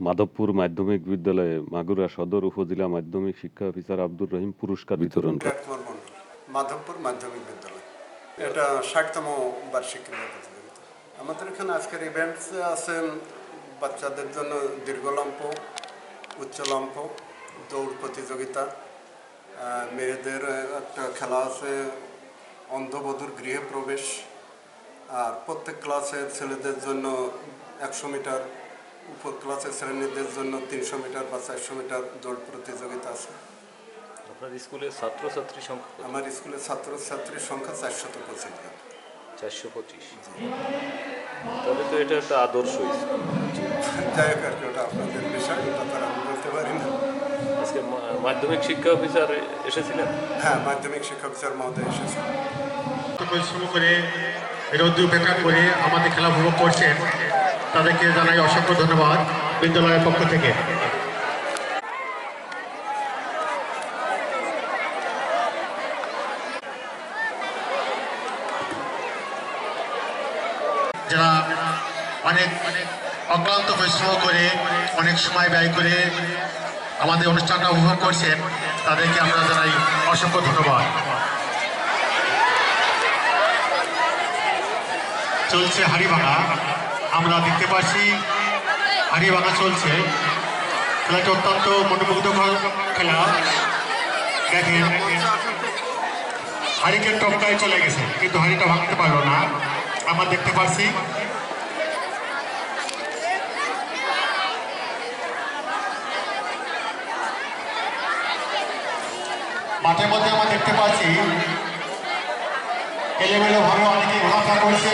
মাধবপুর মাধ্যমিক বিদ্যালয়ে মাগুরা সদর উপজেলা মাধ্যমিক শিক্ষা অফিসার আব্দুর রহিম পুরস্কার বিতরণ। মাধবপুর মাধ্যমিক বিদ্যালয় এটা ষাটতম বার্ষিক প্রতিযোগিতা আমাদের এখানে আজকের ইভেন্টস আছে বাচ্চাদের জন্য দীর্ঘ লম্প উচ্চ লম্প দৌড় প্রতিযোগিতা মেয়েদের একটা খেলা আছে, অন্ধবধূর গৃহে প্রবেশ, আর প্রত্যেক ক্লাসের ছেলেদের জন্য একশো মিটার উপর ক্লাসের শ্রেণীদের জন্য তিনশো মিটার বা চারশো মিটার দৌড় প্রতিযোগিতা আছে। আপনার স্কুলের ছাত্রছাত্রী সংখ্যা কত? আমার স্কুলের ছাত্রছাত্রীর সংখ্যা চারশত পঁচিশ জন। চারশো পঁচিশ। তবে তো এটা একটা আদর্শ স্কুল। যাই হোক আর কি ওটা আপনাদের বিষয় ওটা তার আমি বলতে পারি না। আজকে মাধ্যমিক শিক্ষা অফিসার এসেছিলেন? হ্যাঁ মাধ্যমিক শিক্ষা স্যার মহোদয় এসেছে। পরিশ্রম করে রোদ্র উপেক্ষা করে আমাদের খেলা উপভোগ করছেন। তাদেরকে জানাই অসংখ্য ধন্যবাদ বিদ্যালয়ের পক্ষ থেকে। যারা অনেক অক্লান্ত পরিশ্রম করে, অনেক সময় ব্যয় করে আমাদের অনুষ্ঠানটা উপভোগ করছেন, তাদেরকে আমরা জানাই অসংখ্য ধন্যবাদ। চলছে হাড়িভাঙা আমরা দেখতে পাচ্ছি হাড়িভাঙা চলছে। খেলাটি অত্যন্ত মনোমুগ্ধকর খেলা। দেখেন হাড়িকে টপকায় চলে গেছে, কিন্তু হাড়িটা ভাঙতে পারল না। আমরা দেখতে পাচ্ছি, মাঠের মধ্যে আমরা দেখতে পাচ্ছি, এলোমেলো ভাবে অনেকে ঘোরাফেরা করছে।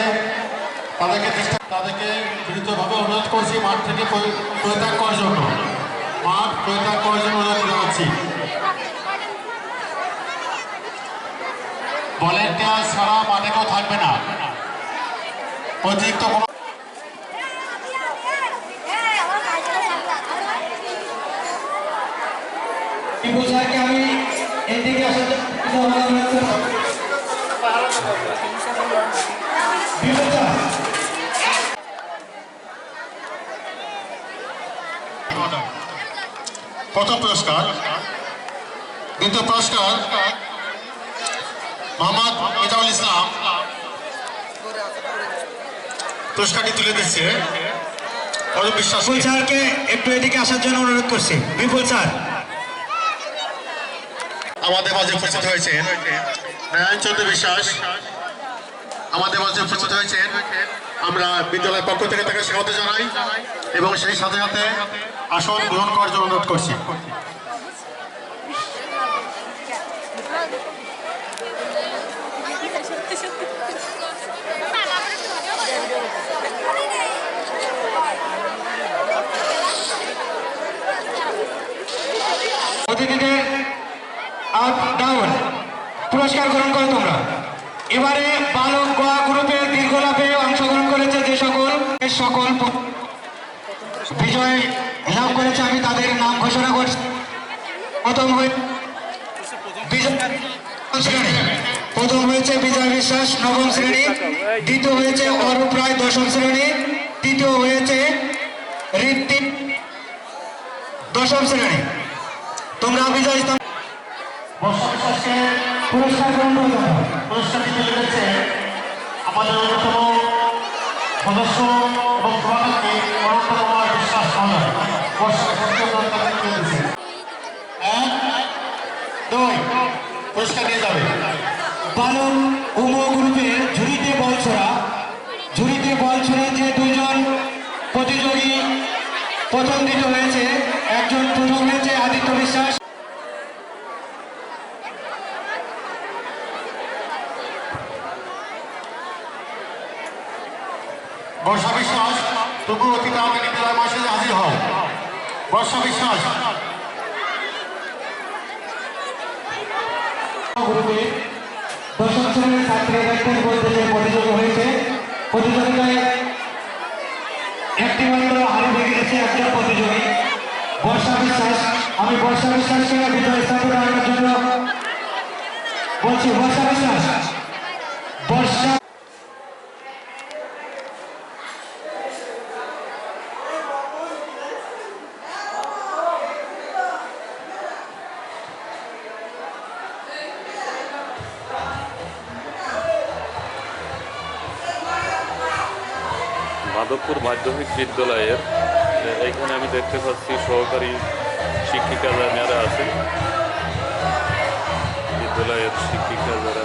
তাদেরকে চেষ্টা তাদেরকে বিরুদ্ধভাবে অনুরোধ করছি, মাঠ থেকে পরি- পরিত্যাগ করার জন্য। মাঠ পরিত্যাগ করার জন্য অনুরোধ জানাচ্ছি ভলেন্টিয়ার ছাড়া মাঠে কেউ থাকবে না। অতিরিক্ত কোনো স্যারকে আমি এদিকে আসার জন্য প্রথম পুরস্কার। দ্বিতীয় পুরস্কার মোহাম্মদ মিজাউল ইসলাম। পুরস্কারটি তুলে দিচ্ছে। অরূপ বিশ্বাস। স্যারকে একটু এদিকে আসার জন্য অনুরোধ করছি। বিপুল স্যার। আমাদের মাঝে উপস্থিত হয়েছেন। নারায়ণ চন্দ্র বিশ্বাস। আমাদের মাঝে উপস্থিত হয়েছেন। আমরা বিদ্যালয়ের পক্ষ থেকে তাকে স্বাগত জানাই এবং সেই সাথে সাথে আসন গ্রহণ করার জন্য অনুরোধ করছি। অতিথিদের আপ ডাউন। পুরস্কার গ্রহণ করো তোমরা। এবারে বালক গোয়া গ্রুপের অংশগ্রহণ করেছে যে সকল সকল বিজয় লাভ করেছে আমি তাদের নাম ঘোষণা করছি। প্রথম প্রথম হয়েছে বিজয় বিশ্বাস, নবম শ্রেণি। দ্বিতীয় হয়েছে অরূপ রায়, দশম শ্রেণি। তৃতীয় হয়েছে ঋত্বিক, দশম শ্রেণি। তোমরা বিজয় পুরস্কার গ্রহণ করে তোমরা পুরস্কারটি তুলে আমাদের সদস্য এবং প্রধানকে পুরস্কার নিয়ে যাবে। বালক উম ঝুড়িতে বল ছোড়া। ঝুড়িতে বল ছুড়ে দুজন প্রতিযোগী প্রথম দিতে হয়েছে একজন প্রথম হয়েছে আদিত্য বিশ্বাস বর্ষা বিশ্বাস অতি মাসে হাজির বর্ষা বিশ্বাস। দশম শ্রেণির বলতে প্রতিযোগী হয়েছে, প্রতিযোগিতায় একটি মাত্র হারিয়ে গেছে একজন প্রতিযোগী। বর্ষা বিশ্বাস, আমি বর্ষা বিশ্বাসকে বিজয় স্থাপন করার জন্য বলছি, বর্ষা মাধবপুর মাধ্যমিক বিদ্যালয়ের এখানে আমি দেখতে পাচ্ছি সহকারী শিক্ষিকা যারা আছে বিদ্যালয়ের শিক্ষিকা যারা